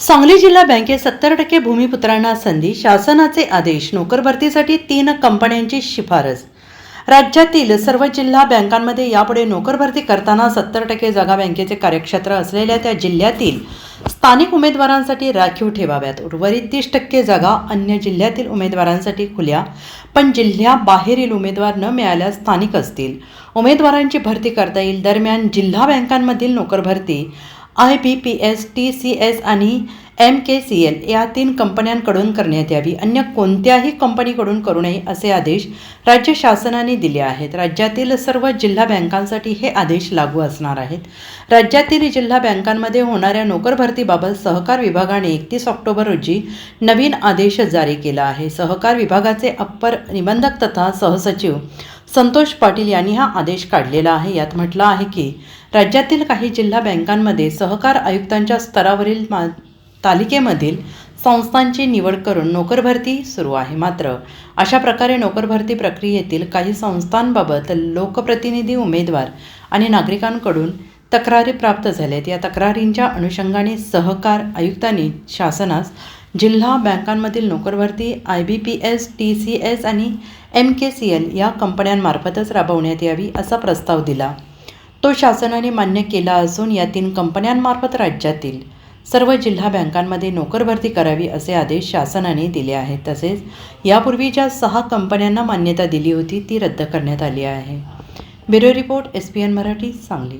सांगली जिल्हा बँकेत सत्तर टक्के भूमिपुत्रांना संधी शासनाचे आदेश नोकर भरतीसाठी तीन कंपन्यांची शिफारस. राज्यातील सर्व जिल्हा बँकांमध्ये यापुढे नोकर भरती करताना सत्तर टक्के जागा बँकेचे कार्यक्षेत्र असलेल्या त्या जिल्ह्यातील स्थानिक उमेदवारांसाठी राखीव ठेवाव्यात. उर्वरित तीस टक्के जागा अन्य जिल्ह्यातील उमेदवारांसाठी खुल्या पण जिल्ह्याबाहेरील उमेदवार न मिळाल्यास स्थानिक असतील. उमेदवारांची भरती करता येईल. दरम्यान जिल्हा बँकांमधील नोकर भरती I B P S T C S आणि एम के सी एल या तीन कंपन्यांकडून करण्यात यावी. अन्य कोणत्याही कंपनीकडून करू नये असे आदेश राज्य शासनाने दिले आहेत. राज्यातील सर्व जिल्हा बँकांसाठी हे आदेश लागू असणार आहेत. राज्यातील जिल्हा बँकांमध्ये होणाऱ्या नोकरभरतीबाबत सहकार विभागाने एकतीस ऑक्टोबर रोजी नवीन आदेश जारी केला आहे. सहकार विभागाचे अप्पर निबंधक तथा सहसचिव संतोष पाटील यांनी हा आदेश काढलेला आहे. यात म्हटलं आहे की राज्यातील काही जिल्हा बँकांमध्ये सहकार आयुक्तांच्या स्तरावरील मा तालिकेमधील संस्थांची निवड करून नोकरभरती सुरू आहे मात्र अशा प्रकारे नोकरभरती प्रक्रियेतील काही संस्थांबाबत लोकप्रतिनिधी उमेदवार आणि नागरिकांकडून तक्रारी प्राप्त झाल्यात. या तक्रारींच्या अनुषंगाने सहकार आयुक्तांनी शासनास जिल्हा बँकांमधील नोकरभरती I B P S T C S आणि एम के सी एल या कंपन्यांमार्फतच राबवण्यात यावी असा प्रस्ताव दिला. तो शासनाने मान्य केला असून या तीन कंपन्यांमार्फत राज्यातील सर्व जिल्हा बँकांमध्ये नोकर भरती करावी असे आदेश शासनाने दिले आहेत. तसेच यापूर्वी ज्या सहा कंपन्यांना मान्यता दिली होती ती रद्द करण्यात आली आहे. Bureau report S P N Marathi Sangli.